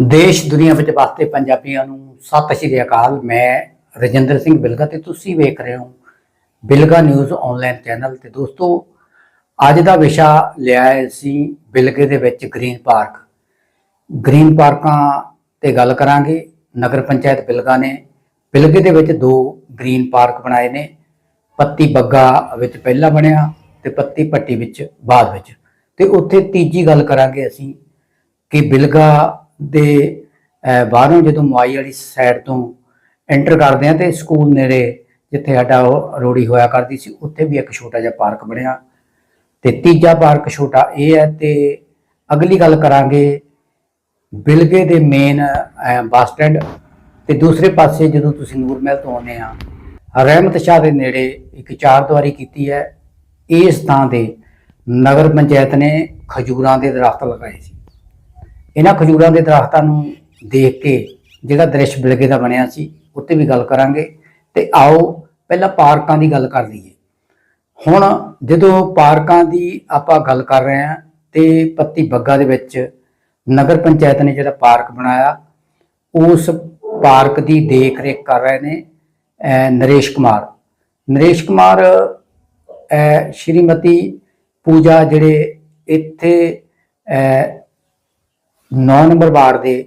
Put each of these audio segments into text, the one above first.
ਦੇਸ਼ ਦੁਨੀਆ ਵਿੱਚ ਵਸਦੇ ਪੰਜਾਬੀਆਂ ਨੂੰ ਸਤਿ ਸ਼੍ਰੀ ਅਕਾਲ। ਮੈਂ ਰਜਿੰਦਰ ਸਿੰਘ ਬਿਲਗਾ ਤੇ ਤੁਸੀਂ ਵੇਖ ਰਹੇ ਹੋ ਬਿਲਗਾ ਨਿਊਜ਼ ਆਨਲਾਈਨ ਚੈਨਲ ਤੇ ਦੋਸਤੋ, ਅੱਜ ਦਾ ਵਿਸ਼ਾ ਲਿਆ ਹੈ ਅਸੀਂ ਬਿਲਗੇ ਦੇ ਵਿੱਚ ਗ੍ਰੀਨ ਪਾਰਕ। ਗ੍ਰੀਨ ਪਾਰਕਾਂ ਤੇ ਗੱਲ ਕਰਾਂਗੇ। ਨਗਰ ਪੰਚਾਇਤ ਬਿਲਗਾ ਨੇ ਬਿਲਗੇ ਦੇ ਵਿੱਚ ਦੋ ਗ੍ਰੀਨ ਪਾਰਕ ਬਣਾਏ ਨੇ। ਪੱਤੀ ਬੱਗਾ ਵਿੱਚ ਪਹਿਲਾ ਬਣਿਆ ਤੇ ਪੱਤੀ ਪੱਟੀ ਵਿੱਚ ਬਾਅਦ ਵਿੱਚ। ਤੇ ਉੱਥੇ ਤੀਜੀ ਗੱਲ ਕਰਾਂਗੇ ਅਸੀਂ ਕਿ ਬਿਲਗਾ ਦੇ ਬਾਹਰੋਂ ਜਦੋਂ ਮੁਆਈ ਵਾਲੀ ਸਾਈਡ ਤੋਂ ਐਂਟਰ ਕਰਦੇ ਆ ਤੇ ਸਕੂਲ ਨੇੜੇ ਜਿੱਥੇ ਸਾਡਾ ਉਹ ਰੋੜੀ ਹੋਇਆ ਕਰਦੀ ਸੀ, ਉੱਥੇ ਵੀ ਇੱਕ ਛੋਟਾ ਜਿਹਾ ਪਾਰਕ ਬਣਿਆ। ਤੇ ਤੀਜਾ ਪਾਰਕ ਛੋਟਾ ਇਹ ਹੈ ਤੇ ਅਗਲੀ ਗੱਲ ਕਰਾਂਗੇ ਬਿਲਗੇ ਦੇ ਮੇਨ ਬੱਸ ਸਟੈਂਡ ਤੇ ਦੂਸਰੇ ਪਾਸੇ ਜਦੋਂ ਤੁਸੀਂ ਨੂਰਮਹਿਲ ਤੋਂ ਆਉਂਦੇ ਆ ਰਹਿਮਤ ਸ਼ਾਹ ਦੇ ਨੇੜੇ ਇੱਕ ਚਾਰ ਦੁਆਰੀ ਕੀਤੀ ਹੈ। ਇਸ ਥਾਂ ਤੇ ਨਗਰ ਪੰਚਾਇਤ ਨੇ ਖਜੂਰਾਂ ਦੇ ਦਰਖਤ ਲਗਾਏ ਸੀ। ਇਹਨਾਂ ਖਜੂਰਾਂ ਦੇ ਦਰਖਤਾਂ ਨੂੰ ਦੇਖ ਕੇ ਜਿਹੜਾ ਦ੍ਰਿਸ਼ ਬਿਲਗੇ ਦਾ ਬਣਿਆ ਸੀ, ਉੱਤੇ ਵੀ ਗੱਲ ਕਰਾਂਗੇ। ਤੇ ਆਓ ਪਹਿਲਾਂ ਪਾਰਕਾਂ ਦੀ ਗੱਲ ਕਰ ਲਈਏ। ਹੁਣ ਜਦੋਂ ਪਾਰਕਾਂ ਦੀ ਆਪਾਂ ਗੱਲ ਕਰ ਰਹੇ ਹਾਂ, ਤੇ ਪੱਤੀ ਬੱਗਾ ਦੇ ਵਿੱਚ ਨਗਰ ਪੰਚਾਇਤ ਨੇ ਜਿਹੜਾ ਪਾਰਕ ਬਣਾਇਆ, ਉਸ ਪਾਰਕ ਦੀ ਦੇਖ ਰੇਖ ਕਰ ਰਹੇ ਨੇ ਨਰੇਸ਼ ਕੁਮਾਰ। ਨਰੇਸ਼ ਕੁਮਾਰ ਸ਼੍ਰੀਮਤੀ ਪੂਜਾ ਜਿਹੜੇ ਇੱਥੇ 9 ਨੰਬਰ ਵਾਰਡ ਦੇ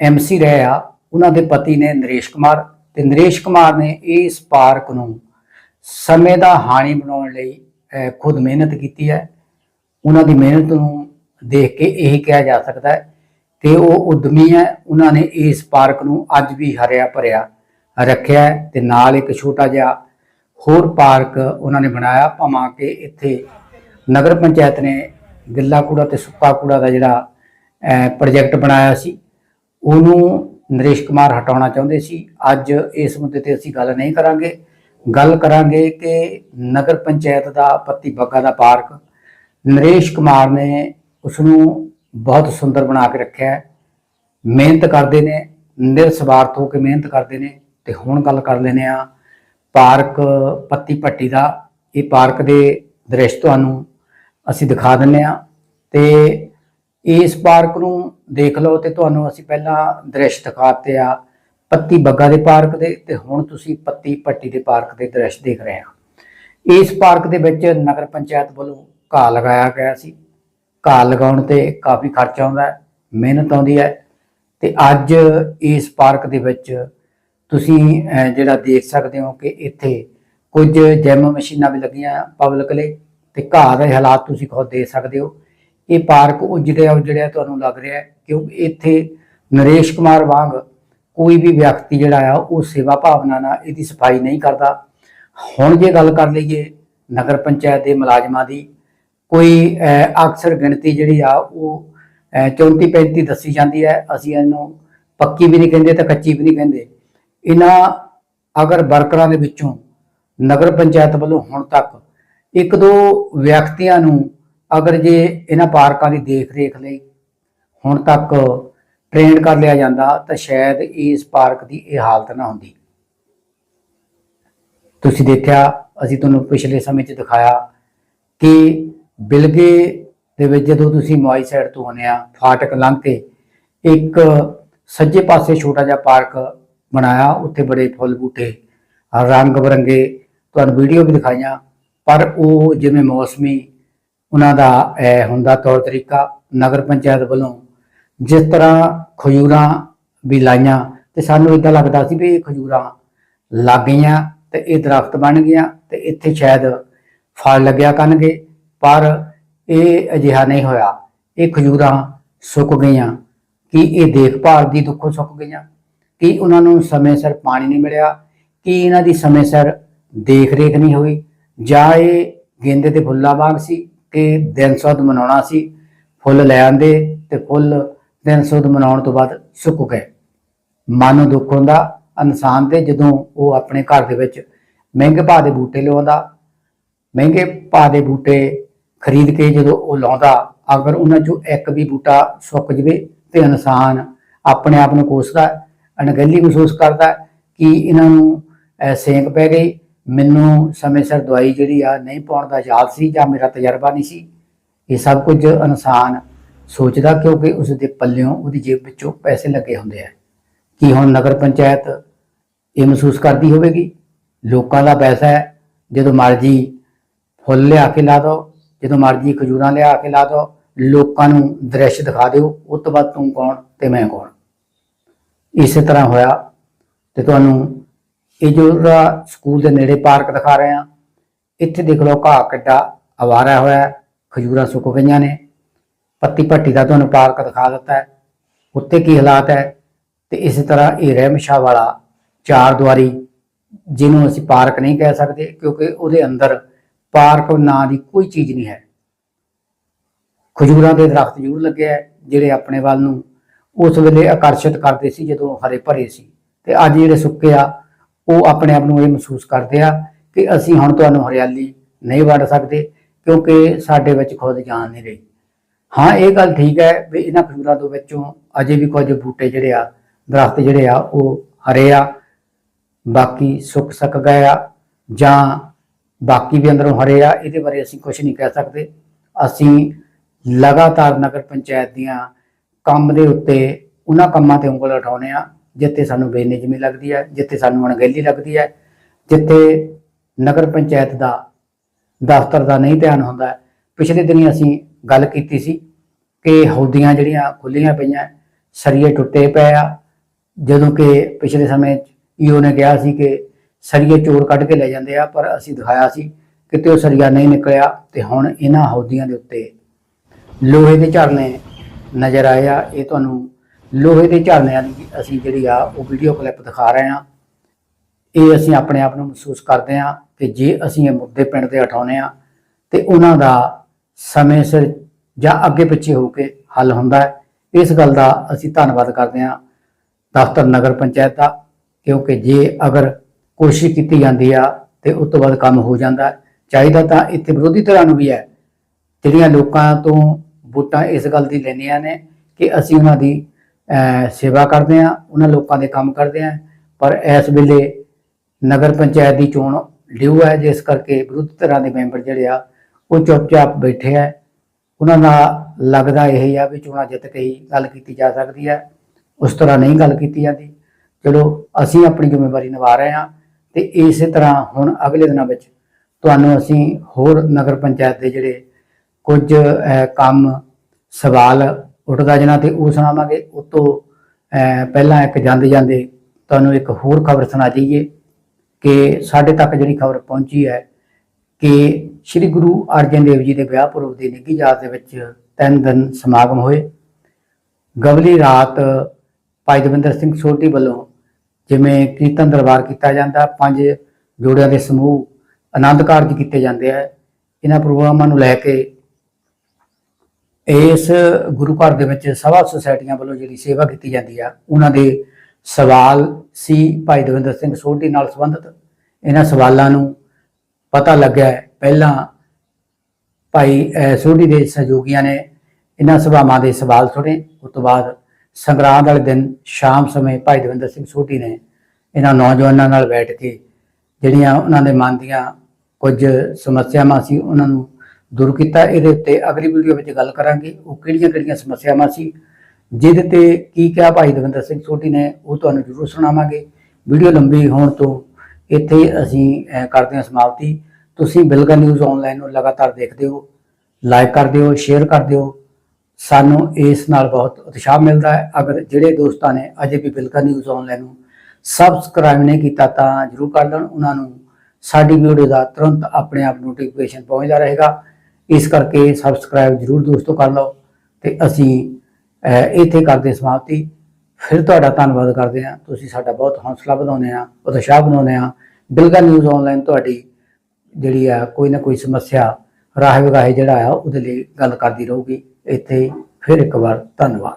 ਐਮਸੀ ਰਹੇ ਆ, ਉਹਨਾਂ ਦੇ ਪਤੀ ਨੇ ਨਰੇਸ਼ ਕੁਮਾਰ ਤੇ ਨਰੇਸ਼ ਕੁਮਾਰ ਨੇ ਇਸ ਪਾਰਕ ਨੂੰ ਸਮੇਂ ਦਾ ਹਾਣੀ ਬਣਾਉਣ ਲਈ ਖੁਦ ਮਿਹਨਤ ਕੀਤੀ ਹੈ। ਉਹਨਾਂ ਦੀ ਮਿਹਨਤ ਨੂੰ ਦੇਖ ਕੇ ਇਹ ਕਿਹਾ ਜਾ ਸਕਦਾ ਹੈ ਕਿ ਉਹ ਉਦਮੀ ਹੈ। ਉਹਨਾਂ ਨੇ ਇਸ ਪਾਰਕ ਨੂੰ ਅੱਜ ਵੀ ਹਰਿਆ ਭਰਿਆ ਰੱਖਿਆ ਹੈ ਤੇ ਨਾਲ ਇੱਕ ਛੋਟਾ ਜਿਹਾ ਹੋਰ ਪਾਰਕ ਉਹਨਾਂ ਨੇ ਬਣਾਇਆ, ਭਾਵਾਂ ਕਿ ਇੱਥੇ ਨਗਰ ਪੰਚਾਇਤ ਨੇ ਗਿੱਲਾ ਕੂੜਾ ਤੇ ਸੁੱਕਾ ਕੂੜਾ ਦਾ ਜਿਹੜਾ ਪ੍ਰੋਜੈਕਟ ਬਣਾਇਆ ਸੀ। ਉਹਨੂੰ ਨਰੇਸ਼ ਕੁਮਾਰ ਹਟਾਉਣਾ ਚਾਹੁੰਦੇ ਸੀ। ਅੱਜ ਇਸ ਮੁੱਦੇ ਤੇ ਅਸੀਂ ਗੱਲ ਨਹੀਂ ਕਰਾਂਗੇ। ਗੱਲ ਕਰਾਂਗੇ ਕਿ ਨਗਰ ਪੰਚਾਇਤ ਦਾ ਪੱਤੀ ਬੱਗਾ ਦਾ ਪਾਰਕ ਨਰੇਸ਼ ਕੁਮਾਰ ਨੇ ਉਸ ਨੂੰ ਬਹੁਤ ਸੁੰਦਰ ਬਣਾ ਕੇ ਰੱਖਿਆ ਹੈ। ਮਿਹਨਤ ਕਰਦੇ ਨੇ, ਨਿਰਸਵਾਰਥ ਹੋ ਕੇ ਮਿਹਨਤ ਕਰਦੇ ਨੇ ਤੇ ਹੁਣ ਗੱਲ ਕਰ ਲੈਨੇ ਆ ਪਾਰਕ ਪੱਤੀ ਪੱਟੀ ਦਾ। ਇਹ ਪਾਰਕ ਦੇ ਦ੍ਰਿਸ਼ ਤੁਹਾਨੂੰ ਅਸੀਂ ਦਿਖਾ ਦਿੰਨੇ ਆ ਤੇ ਇਸ ਪਾਰਕ ਨੂੰ ਦੇਖ ਲਓ ਤੇ ਤੁਹਾਨੂੰ ਅਸੀਂ ਪਹਿਲਾਂ ਦ੍ਰਿਸ਼ ਦਿਖਾਤੇ ਆ ਪੱਤੀ ਬੱਗਾ ਦੇ ਪਾਰਕ ਦੇ ਤੇ ਹੁਣ ਤੁਸੀਂ ਪੱਤੀ ਪੱਟੀ ਦੇ ਪਾਰਕ ਦੇ ਦ੍ਰਿਸ਼ ਦੇਖ ਰਹੇ ਆ। ਇਸ ਪਾਰਕ ਦੇ ਵਿੱਚ ਨਗਰ ਪੰਚਾਇਤ ਵੱਲੋਂ ਘਾਹ ਲਗਾਇਆ ਗਿਆ ਸੀ। ਘਾਹ ਲਗਾਉਣ ਤੇ ਕਾਫੀ ਖਰਚਾ ਆਉਂਦਾ ਮਿਹਨਤ ਆਉਂਦੀ ਹੈ ਤੇ ਅੱਜ ਇਸ ਪਾਰਕ ਦੇ ਵਿੱਚ ਤੁਸੀਂ ਜਿਹੜਾ ਦੇਖ ਸਕਦੇ ਹੋ ਕਿ ਇੱਥੇ ਕੁਝ ਜਿਮ ਮਸ਼ੀਨਾਂ ਵੀ ਲੱਗੀਆਂ ਪਬਲਿਕ ਲਈ ਤੇ ਘਾਹ ਦੇ ਹਾਲਾਤ ਤੁਸੀਂ ਖੁਦ ਦੇਖ ਸਕਦੇ ਹੋ। ਇਹ ਪਾਰਕ ਉਜੜਿਆ ਉਜੜਿਆ ਤੁਹਾਨੂੰ ਲੱਗ ਰਿਹਾ ਕਿਉਂਕਿ ਇੱਥੇ ਨਰੇਸ਼ ਕੁਮਾਰ ਵਾਂਗ ਕੋਈ ਵੀ ਵਿਅਕਤੀ ਜਿਹੜਾ ਆ, ਉਹ ਸੇਵਾ ਭਾਵਨਾ ਨਾਲ ਇਹਦੀ ਸਫ਼ਾਈ ਨਹੀਂ ਕਰਦਾ। ਹੁਣ ਜੇ ਗੱਲ ਕਰ ਲਈਏ ਨਗਰ ਪੰਚਾਇਤ ਦੇ ਮੁਲਾਜ਼ਮਾਂ ਦੀ, ਕੋਈ ਅਕਸਰ ਗਿਣਤੀ ਜਿਹੜੀ ਆ, ਉਹ 34 35 ਦੱਸੀ ਜਾਂਦੀ ਹੈ। ਅਸੀਂ ਇਹਨੂੰ ਪੱਕੀ ਵੀ ਨਹੀਂ ਕਹਿੰਦੇ ਤਾਂ ਕੱਚੀ ਵੀ ਨਹੀਂ ਕਹਿੰਦੇ। ਇਹਨਾਂ ਅਗਰ ਵਰਕਰਾਂ ਦੇ ਵਿੱਚੋਂ ਨਗਰ ਪੰਚਾਇਤ ਵੱਲੋਂ ਹੁਣ ਤੱਕ ਇੱਕ ਦੋ ਵਿਅਕਤੀਆਂ ਨੂੰ ਅਗਰ ਜੇ ਇਹਨਾਂ ਪਾਰਕਾਂ ਦੀ ਦੇਖ ਰੇਖ ਲਈ ਹੁਣ ਤੱਕ ਟ੍ਰੇਨ ਕਰ ਲਿਆ ਜਾਂਦਾ, ਤਾਂ ਸ਼ਾਇਦ ਇਸ ਪਾਰਕ ਦੀ ਇਹ ਹਾਲਤ ਨਾ ਹੁੰਦੀ। ਤੁਸੀਂ ਦੇਖਿਆ, ਅਸੀਂ ਤੁਹਾਨੂੰ ਪਿਛਲੇ ਸਮੇਂ 'ਚ ਦਿਖਾਇਆ ਕਿ ਬਿਲਗੇ ਦੇ ਵਿੱਚ ਜਦੋਂ ਤੁਸੀਂ ਮੋਈ ਸਾਈਡ ਤੋਂ ਆਉਂਦੇ ਆ, ਫਾਟਕ ਲੰਘ ਕੇ ਇੱਕ ਸੱਜੇ ਪਾਸੇ ਛੋਟਾ ਜਿਹਾ ਪਾਰਕ ਬਣਾਇਆ, ਉੱਥੇ ਬੜੇ ਫੁੱਲ ਬੂਟੇ ਰੰਗ ਬਰੰਗੇ ਤੁਹਾਨੂੰ ਵੀਡੀਓ ਵੀ ਦਿਖਾਈਆਂ, ਪਰ ਉਹ ਜਿਵੇਂ ਮੌਸਮੀ ਉਹਨਾਂ ਦਾ ਅਹ, ਹੁੰਦਾ ਤੌਰ ਤਰੀਕਾ ਨਗਰ ਪੰਚਾਇਤ ਵੱਲੋਂ ਜਿਸ ਤਰ੍ਹਾਂ ਖਜੂਰਾਂ ਵੀ ਲਾਈਆਂ ਤੇ ਸਾਨੂੰ ਇਦਾਂ ਲੱਗਦਾ ਸੀ ਵੀ ਇਹ ਖਜੂਰਾਂ ਲੱਗ ਗਈਆਂ ਤੇ ਇਹ ਦਰਖਤ ਬਣ ਗਿਆ ਤੇ ਇੱਥੇ ਸ਼ਾਇਦ ਫਲ ਲੱਗਿਆ ਕਰਨਗੇ ਪਰ ਇਹ ਅਜਿਹਾ ਨਹੀਂ ਹੋਇਆ। ਇਹ ਖਜੂਰਾਂ ਸੁੱਕ ਗਈਆਂ ਕਿ ਇਹ ਦੇਖਭਾਲ ਦੀ ਦੁੱਖੋਂ ਸੁੱਕ ਗਈਆਂ ਕਿ ਉਹਨਾਂ ਨੂੰ ਸਮੇਂ ਸਿਰ ਪਾਣੀ ਨਹੀਂ ਮਿਲਿਆ ਕਿ ਇਹਨਾਂ ਦੀ ਸਮੇਂ ਸਿਰ ਦੇਖ ਰੇਖ ਨਹੀਂ ਹੋਈ ਜਾਂ ਇਹ ਗੇਂਦੇ ਤੇ ਫੁੱਲਾਂ ਵਾਂਗ ਸੀ। ਕਿ ਦਿਨ ਸੁੱਧ ਮਨਾਉਣਾ ਸੀ। ਫੁੱਲ ਲੈ ਆਂਦੇ ਤੇ ਫੁੱਲ ਦਿਨ ਸੁੱਧ ਮਨਾਉਣ ਤੋਂ ਬਾਅਦ ਸੁੱਕ ਗਏ। ਮਨ ਨੂੰ ਦੁੱਖ ਹੁੰਦਾ ਇਨਸਾਨ ਤੇ ਜਦੋਂ ਉਹ ਆਪਣੇ ਘਰ ਦੇ ਵਿੱਚ ਮਹਿੰਗੇ ਭਾਅ ਦੇ ਬੂਟੇ ਲਿਆਉਂਦਾ ਮਹਿੰਗੇ ਭਾਅ ਦੇ ਬੂਟੇ ਖਰੀਦ ਕੇ ਜਦੋਂ ਉਹ ਲਾਉਂਦਾ ਅਗਰ ਉਹਨਾਂ ਚੋਂ ਇੱਕ ਵੀ ਬੂਟਾ ਸੁੱਕ ਜਵੇ ਤੇ ਇਨਸਾਨ ਆਪਣੇ ਆਪ ਨੂੰ ਕੋਸਦਾ ਅਣਗਹਿਲੀ ਮਹਿਸੂਸ ਕਰਦਾ ਕਿ ਇਹਨਾਂ ਨੂੰ ਅਹ, ਸੇਂਕ ਪੈ ਗਈ ਮੈਨੂੰ ਸਮੇਂ ਸਿਰ ਦਵਾਈ ਜਿਹੜੀ ਆ ਨਹੀਂ ਪਾਉਣ ਦਾ ਯਾਦ ਸੀ ਜਾਂ ਮੇਰਾ ਤਜਰਬਾ ਨਹੀਂ ਸੀ, ਇਹ ਸਭ ਕੁਝ ਇਨਸਾਨ ਸੋਚਦਾ ਕਿਉਂਕਿ ਉਸ ਦੇ ਪੱਲਿਓਂ ਉਹਦੀ ਜੇਬ ਵਿੱਚੋਂ ਪੈਸੇ ਲੱਗੇ ਹੁੰਦੇ ਆ। ਕਿ ਹੁਣ ਨਗਰ ਪੰਚਾਇਤ ਇਹ ਮਹਿਸੂਸ ਕਰਦੀ ਹੋਵੇਗੀ? ਲੋਕਾਂ ਦਾ ਪੈਸਾ ਹੈ, ਜਦੋਂ ਮਰਜ਼ੀ ਫੁੱਲ ਲਿਆ ਕੇ ਲਾ ਦੋ ਜਦੋਂ ਮਰਜ਼ੀ ਖਜੂਰਾਂ ਲਿਆ ਕੇ ਲਾ ਦੋ ਲੋਕਾਂ ਨੂੰ ਦ੍ਰਿਸ਼ ਦਿਖਾ ਦਿਓ ਉਸ ਤੋਂ ਬਾਅਦ ਤੂੰ ਕੌਣ ਤੇ ਮੈਂ ਕੌਣ? ਇਸੇ ਤਰ੍ਹਾਂ ਹੋਇਆ ਤੇ ਤੁਹਾਨੂੰ ਇਹ ਜੋ ਜਿਹੜਾ ਸਕੂਲ ਦੇ ਨੇੜੇ ਪਾਰਕ ਦਿਖਾ ਰਹੇ ਆ ਇੱਥੇ ਦੇਖ ਲਓ ਘਾਹ ਕਿੱਡਾ ਆਵਾਰਾ ਹੋਇਆ ਹੈ, ਖਜੂਰਾਂ ਸੁੱਕ ਗਈਆਂ ਨੇ। ਪੱਤੀ ਭੱਟੀ ਦਾ ਤੁਹਾਨੂੰ ਪਾਰਕ ਦਿਖਾ ਦਿੱਤਾ ਹੈ। ਉੱਤੇ ਕੀ ਹਾਲਾਤ ਹੈ? ਤੇ ਇਸੇ ਤਰ੍ਹਾਂ ਇਹ ਰਹਿਮਸ਼ਾ ਵਾਲਾ ਚਾਰ ਦੁਆਰੀ ਜਿਹਨੂੰ ਅਸੀਂ ਪਾਰਕ ਨਹੀਂ ਕਹਿ ਸਕਦੇ ਕਿਉਂਕਿ ਉਹਦੇ ਅੰਦਰ ਪਾਰਕ ਨਾਂ ਦੀ ਕੋਈ ਚੀਜ਼ ਨਹੀਂ ਹੈ। ਖਜੂਰਾਂ ਦੇ ਦਰਖਤ ਜ਼ਰੂਰ ਲੱਗੇ ਹੈ ਜਿਹੜੇ ਆਪਣੇ ਵੱਲ ਨੂੰ ਉਸ ਵੇਲੇ ਆਕਰਸ਼ਿਤ ਕਰਦੇ ਸੀ ਜਦੋਂ ਹਰੇ ਭਰੇ ਸੀ। ਤੇ ਅੱਜ ਜਿਹੜੇ ਸੁੱਕੇ ਆ ਉਹ ਆਪਣੇ ਆਪ ਨੂੰ ਇਹ ਮਹਿਸੂਸ ਕਰਦੇ ਆ ਕਿ ਅਸੀਂ ਹੁਣ ਤੁਹਾਨੂੰ ਹਰਿਆਲੀ ਨਹੀਂ ਵੰਡ ਸਕਦੇ ਕਿਉਂਕਿ ਸਾਡੇ ਵਿੱਚ ਖੁਦ ਜਾਨ ਨਹੀਂ ਰਹੀ। ਹਾਂ, ਇਹ ਗੱਲ ਠੀਕ ਹੈ ਵੀ ਇਹਨਾਂ ਖਜੂਰਾਂ ਦੇ ਵਿੱਚੋਂ ਅਜੇ ਵੀ ਕੁਝ ਬੂਟੇ ਜਿਹੜੇ ਆ, ਦਰਖਤ ਜਿਹੜੇ ਆ, ਉਹ ਹਰੇ ਆ, ਬਾਕੀ ਸੁੱਕ ਸਕ ਗਏ ਆ ਜਾਂ ਬਾਕੀ ਵੀ ਅੰਦਰੋਂ ਹਰੇ ਆ, ਇਹਦੇ ਬਾਰੇ ਅਸੀਂ ਕੁਝ ਨਹੀਂ ਕਹਿ ਸਕਦੇ। ਅਸੀਂ ਲਗਾਤਾਰ ਨਗਰ ਪੰਚਾਇਤ ਦੀਆਂ ਕੰਮ ਦੇ ਉੱਤੇ ਉਹਨਾਂ ਕੰਮਾਂ ਤੇ ਉਂਗਲ ਉਠਾਉਨੇ ਆ ਜਿੱਥੇ ਸਾਨੂੰ ਬੇਨਿਜਮੀ ਲੱਗਦੀ ਹੈ, ਜਿੱਥੇ ਸਾਨੂੰ ਅਣਗਹਿਲੀ ਲੱਗਦੀ ਹੈ, ਜਿੱਥੇ ਨਗਰ ਪੰਚਾਇਤ ਦਾ ਦਫ਼ਤਰ ਦਾ ਨਹੀਂ ਧਿਆਨ ਹੁੰਦਾ। ਪਿਛਲੇ ਦਿਨੀ ਅਸੀਂ ਗੱਲ ਕੀਤੀ ਸੀ ਕਿ ਹੌਦੀਆਂ ਜਿਹੜੀਆਂ ਖੁੱਲੀਆਂ ਪਈਆਂ, ਸਰੀਏ ਟੁੱਟੇ ਪਏ ਆ। ਜਦੋਂ ਕਿ ਪਿਛਲੇ ਸਮੇਂ 'ਚ ਈਓ ਨੇ ਕਿਹਾ ਸੀ ਕਿ ਸਰੀਏ ਚੋਰ ਕੱਢ ਕੇ ਲੈ ਜਾਂਦੇ ਆ, ਪਰ ਅਸੀਂ ਦਿਖਾਇਆ ਸੀ ਕਿਤੇ ਉਹ ਸਰੀਆ ਨਹੀਂ ਨਿਕਲਿਆ ਤੇ ਹੁਣ ਇਹਨਾਂ ਹੌਦੀਆਂ ਦੇ ਉੱਤੇ ਲੋਹੇ ਦੇ ਝਰਨੇ ਨਜ਼ਰ ਆਏ ਆ। ਇਹ ਤੁਹਾਨੂੰ ਲੋਹੇ ਦੇ ਝਰਨਿਆਂ ਦੀ ਅਸੀਂ ਜਿਹੜੀ ਆ, ਉਹ ਵੀਡੀਓ ਕਲਿੱਪ ਦਿਖਾ ਰਹੇ ਆ ਇਹ ਅਸੀਂ ਆਪਣੇ ਆਪ ਨੂੰ ਮਹਿਸੂਸ ਕਰਦੇ ਆ ਕਿ ਜੇ ਅਸੀਂ ਇਹ ਮੁੱਦੇ ਪਿੰਡ ਦੇ ਉਠਾਉਨੇ ਆ ਤੇ ਉਹਨਾਂ ਦਾ ਸਮੇਂ ਸਿਰ ਜਾਂ ਅੱਗੇ ਪਿੱਛੇ ਹੋ ਕੇ ਹੱਲ ਹੁੰਦਾ ਹੈ। ਇਸ ਗੱਲ ਦਾ ਅਸੀਂ ਧੰਨਵਾਦ ਕਰਦੇ ਆ ਦਫ਼ਤਰ ਨਗਰ ਪੰਚਾਇਤ ਦਾ, ਕਿਉਂਕਿ ਜੇ ਅਗਰ ਕੋਸ਼ਿਸ਼ ਕੀਤੀ ਜਾਂਦੀ ਆ, ਤੇ ਉਸ ਤੋਂ ਬਾਅਦ ਕੰਮ ਹੋ ਜਾਂਦਾ ਚਾਹੀਦਾ ਤਾਂ ਇੱਥੇ ਵਿਰੋਧੀ ਧਿਰਾਂ ਨੂੰ ਵੀ ਹੈ। ਜਿਹੜੀਆਂ ਲੋਕਾਂ ਤੋਂ ਵੋਟਾਂ ਇਸ ਗੱਲ ਦੀ ਲੈਣੀਆਂ ਨੇ ਕਿ ਅਸੀਂ ਉਹਨਾਂ ਦੀ ਸੇਵਾ ਕਰਦੇ ਆ ਉਹਨਾਂ ਲੋਕਾਂ ਦੇ ਕੰਮ ਕਰਦੇ ਆ ਪਰ ਇਸ ਵੇਲੇ ਨਗਰ ਪੰਚਾਇਤ ਦੀ ਚੋਣ ਲਿਓ ਹੈ, ਜਿਸ ਕਰਕੇ ਵਿਰੋਧੀ ਧਿਰਾਂ ਦੇ ਮੈਂਬਰ ਜਿਹੜੇ ਆ, ਉਹ ਚੁੱਪਚਾਪ ਬੈਠੇ ਆ ਉਹਨਾਂ ਦਾ ਲੱਗਦਾ ਇਹ ਆ ਵੀ ਚੋਣਾਂ ਜਿੱਤ ਕੇ ਹੀ ਗੱਲ ਕੀਤੀ ਜਾ ਸਕਦੀ ਹੈ। ਉਸ ਤਰ੍ਹਾਂ ਨਹੀਂ ਗੱਲ ਕੀਤੀ ਜਾਂਦੀ। ਚਲੋ, ਅਸੀਂ ਆਪਣੀ ਜ਼ਿੰਮੇਵਾਰੀ ਨਿਭਾ ਰਹੇ ਹਾਂ ਤੇ ਇਸੇ ਤਰ੍ਹਾਂ ਹੁਣ ਅਗਲੇ ਦਿਨਾਂ ਵਿੱਚ ਤੁਹਾਨੂੰ ਅਸੀਂ ਹੋਰ ਨਗਰ ਪੰਚਾਇਤ ਦੇ ਜਿਹੜੇ ਕੁਝ ਕੰਮ, ਸਵਾਲ ਉੱਠਦਾ ਜਿਹਨਾਂ ਤੇ ਉਹ ਸੁਣਾਵਾਂਗੇ। ਉਸ ਤੋਂ ਪਹਿਲਾਂ ਇੱਕ ਜਾਂਦੇ ਜਾਂਦੇ ਤੁਹਾਨੂੰ ਇੱਕ ਹੋਰ ਖਬਰ ਸੁਣਾ ਜਾਈਏ ਕਿ ਸਾਡੇ ਤੱਕ ਜਿਹੜੀ ਖਬਰ ਪਹੁੰਚੀ ਹੈ ਕਿ ਸ੍ਰੀ ਗੁਰੂ ਅਰਜਨ ਦੇਵ ਜੀ ਦੇ ਵਿਆਹ ਪੁਰਬ ਦੀ ਨਿੱਘੀ ਯਾਦ ਦੇ ਵਿੱਚ ਤਿੰਨ ਦਿਨ ਸਮਾਗਮ ਹੋਏ। ਗਵਲੀ ਰਾਤ ਭਾਈ ਦਵਿੰਦਰ ਸਿੰਘ ਸੋਢੀ ਵੱਲੋਂ ਜਿਵੇਂ ਕੀਰਤਨ ਦਰਬਾਰ ਕੀਤਾ ਜਾਂਦਾ, ਪੰਜ ਜੋੜਿਆਂ ਦੇ ਸਮੂਹ ਆਨੰਦ ਕਾਰਜ ਕੀਤੇ ਜਾਂਦੇ ਆ। ਇਹਨਾਂ ਪ੍ਰੋਗਰਾਮਾਂ ਨੂੰ ਲੈ ਕੇ ਇਸ ਗੁਰੂ ਘਰ ਦੇ ਵਿੱਚ ਸਭਾ ਸੁਸਾਇਟੀਆਂ ਵੱਲੋਂ ਜਿਹੜੀ ਸੇਵਾ ਕੀਤੀ ਜਾਂਦੀ ਆ, ਉਹਨਾਂ ਦੇ ਸਵਾਲ ਸੀ ਭਾਈ ਦਵਿੰਦਰ ਸਿੰਘ ਸੋਢੀ ਨਾਲ ਸੰਬੰਧਿਤ। ਇਹਨਾਂ ਸਵਾਲਾਂ ਨੂੰ ਪਤਾ ਲੱਗਿਆ ਪਹਿਲਾਂ ਭਾਈ ਸੋਢੀ ਦੇ ਸਹਿਯੋਗੀਆਂ ਨੇ ਇਹਨਾਂ ਸਭਾਵਾਂ ਦੇ ਸਵਾਲ ਸੁਣੇ। ਉਸ ਤੋਂ ਬਾਅਦ ਸੰਗਰਾਂਦ ਵਾਲੇ ਦਿਨ ਸ਼ਾਮ ਸਮੇਂ ਭਾਈ ਦਵਿੰਦਰ ਸਿੰਘ ਸੋਢੀ ਨੇ ਇਹਨਾਂ ਨੌਜਵਾਨਾਂ ਨਾਲ ਬੈਠ ਕੇ ਜਿਹੜੀਆਂ ਉਹਨਾਂ ਦੇ ਮਨ ਦੀਆਂ ਕੁਝ ਸਮੱਸਿਆਵਾਂ ਸੀ, ਉਹਨਾਂ ਨੂੰ ਦੂਰ ਕੀਤਾ। ਇਹਦੇ ਉੱਤੇ ਅਗਲੀ ਵੀਡੀਓ ਵਿੱਚ ਗੱਲ ਕਰਾਂਗੇ ਉਹ ਕਿਹੜੀਆਂ ਕਿਹੜੀਆਂ ਸਮੱਸਿਆਵਾਂ ਸੀ, ਜਿਹਦੇ ਤੇ ਕੀ ਕਿਹਾ ਭਾਈ ਦਵਿੰਦਰ ਸਿੰਘ ਸੋਢੀ ਨੇ, ਉਹ ਤੁਹਾਨੂੰ ਜ਼ਰੂਰ ਸੁਣਾਵਾਂਗੇ। ਵੀਡੀਓ ਲੰਬੀ ਹੋਣ ਤੋਂ ਇੱਥੇ ਅਸੀਂ ਕਰਦੇ ਹਾਂ ਸਮਾਪਤੀ। ਤੁਸੀਂ ਬਿਲਗਾ ਨਿਊਜ਼ ਆਨਲਾਈਨ ਨੂੰ ਲਗਾਤਾਰ ਦੇਖਦੇ ਹੋ, ਲਾਈਕ ਕਰਦੇ ਹੋ ਸ਼ੇਅਰ ਕਰਦੇ ਹੋ ਸਾਨੂੰ ਇਸ ਨਾਲ ਬਹੁਤ ਉਤਸ਼ਾਹ ਮਿਲਦਾ ਹੈ। ਅਗਰ ਜਿਹੜੇ ਦੋਸਤਾਂ ਨੇ ਅਜੇ ਵੀ ਬਿਲਗਾ ਨਿਊਜ਼ ਆਨਲਾਈਨ ਨੂੰ ਸਬਸਕ੍ਰਾਈਬ ਨਹੀਂ ਕੀਤਾ, ਤਾਂ ਜਰੂਰ ਕਰ ਲੈਣ। ਉਹਨਾਂ ਨੂੰ ਸਾਡੀ ਵੀਡੀਓ ਦਾ ਤੁਰੰਤ ਆਪਣੇ ਆਪ ਨੋਟੀਫਿਕੇਸ਼ਨ ਪਹੁੰਚਦਾ ਰਹੇਗਾ। ਇਸ ਕਰਕੇ ਸਬਸਕ੍ਰਾਈਬ ਜਰੂਰ ਦੋਸਤੋ ਕਰ ਲਓ ਤੇ ਅਸੀਂ ਇੱਥੇ ਕਰਦੇ ਸਮਾਪਤੀ ਫਿਰ ਤੁਹਾਡਾ ਧੰਨਵਾਦ ਕਰਦੇ ਹਾਂ। ਤੁਸੀਂ ਸਾਡਾ ਬਹੁਤ ਹੌਸਲਾ ਵਧਾਉਂਦੇ ਆ ਉਤਸ਼ਾਹ ਬਣਾਉਂਦੇ ਆ ਬਿਲਗਾ ਨਿਊਜ਼ ਆਨਲਾਈਨ ਤੁਹਾਡੀ ਜਿਹੜੀ ਆ ਕੋਈ ਨਾ ਕੋਈ ਸਮੱਸਿਆ ਰਾਹੇ ਵਗਾਹੇ ਜਿਹੜਾ ਆ ਉਹਦੇ ਲਈ ਗੱਲ ਕਰਦੀ ਰਹੂਗੀ। ਇੱਥੇ ਫਿਰ ਇੱਕ ਵਾਰ ਧੰਨਵਾਦ।